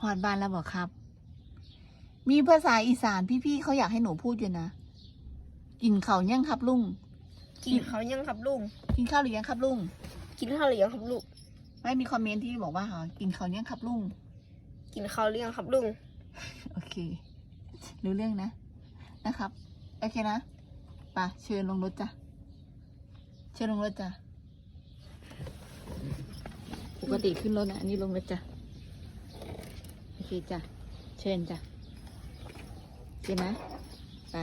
หอดบ้านแล้วบอกครับ มีภาษาอีสานพี่ๆเขาอยากให้หนูพูดอยู่นะกินข้าวยังครับลุงกินเขาวยังครับลุงกินข้าวหรือยังครับลุงกินข้าวหรือยังครับลุงไม่มีคอมเมนต์ที่บอกว่าอ๋อกินข้าวยังครับลุงกินข้าวหรือยังครับลุงโอเครู้เรื่องนะนะครับโอเคนะไป่ะเชิญลงรถจ้ะเชิญลงรถจ้ะปก ติขึ้นรถนะอันนี้ลงรถจ้ะโอเคจ้ะเชิญจ้ะโอเคนะไป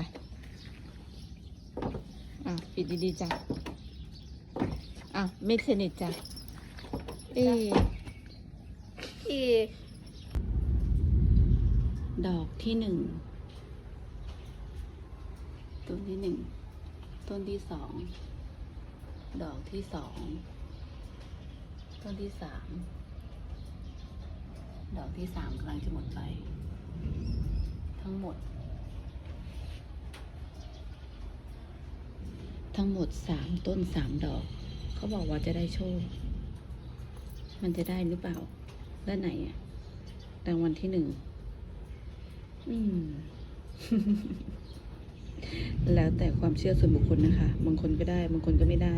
อะปิดดีๆจ้ะอะไม่สนิทจ้ะเอ๊ะพี่ดอกที่หนึ่งต้นที่หนึ่งต้นที่สอง ดอกที่สอง ต้นที่สาม ดอกที่สามกำลังจะหมดไป ทั้งหมด ทั้งหมดสามต้นสามดอก เขาบอกว่าจะได้โชค มันจะได้หรือเปล่า ด้านไหนอะรางวัลที่หนึ่ง อืม แล้วแต่ความเชื่อส่วนบุคคลนะคะ บางคนก็ได้ บางคนก็ไม่ได้